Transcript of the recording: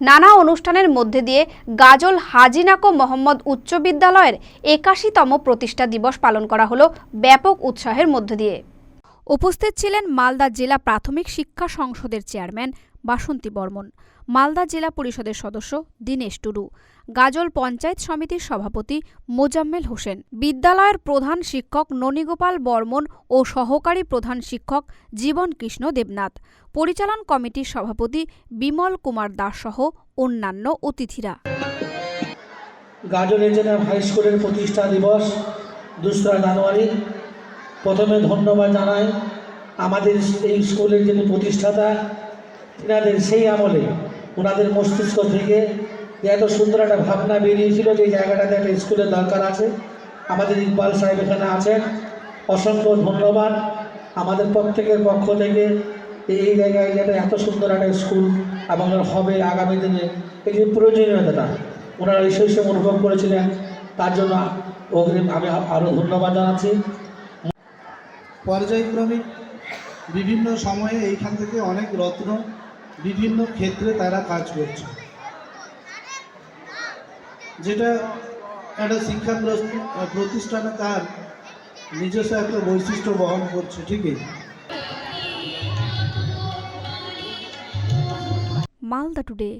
নানা অনুষ্ঠানের মধ্যে দিয়ে গাজল হাজিনাকো মোহাম্মদ উচ্চ বিদ্যালয়ের একাশিতম প্রতিষ্ঠা দিবস পালন করা হলো ব্যাপক উৎসাহের মধ্য দিয়ে। উপস্থিত ছিলেন মালদা জেলা প্রাথমিক শিক্ষা সংসদের চেয়ারম্যান বাসন্তী বর্মন। মালদা জেলা পরিষদের সদস্য দীনেশ টুডু। গাজল পঞ্চায়েত সমিতির সভাপতি মোজাম্মেল হোসেন। বিদ্যালয়ের প্রধান শিক্ষক ননীগোপাল বর্মন ও সহকারী প্রধান শিক্ষক জীবন কৃষ্ণ দেবনাথ। পরিচালন কমিটির সভাপতি বিমল কুমার দাস সহ অন্যান্য অতিথিরা। প্রতিষ্ঠা দিবস দোসরা জানুয়ারি। প্রথমে ধন্যবাদ জানাই আমাদের এই স্কুলের যিনি প্রতিষ্ঠাতা তিনাদের সেই আমলে ওনাদের মস্তিষ্ক থেকে এত সুন্দর একটা ভাবনা বেরিয়েছিল যে জায়গাটাতে একটা স্কুলের দরকার আছে। আমাদের ইকবাল সাহেব এখানে আছেন। অসংখ্য ধন্যবাদ। আমাদের প্রত্যেকের পক্ষ থেকে এই জায়গায় যেটা এত সুন্দর একটা স্কুল এবং হবে আগামী দিনে এই যে প্রয়োজনীয়তাটা, ওনারা এই শৈশব অনুভব করেছিলেন। তার জন্য অগ্রিম আমি আরও ধন্যবাদ জানাচ্ছি। পর্যায়ক্রমিক বিভিন্ন সময়ে এইখান থেকে অনেক রত্ন বিভিন্ন ক্ষেত্রে তারা কাজ করছে। যেটা একটা শিক্ষা প্রতিষ্ঠানে তার নিজস্ব একটা বৈশিষ্ট্য বহন করছে, ঠিকই। মালদা টুডে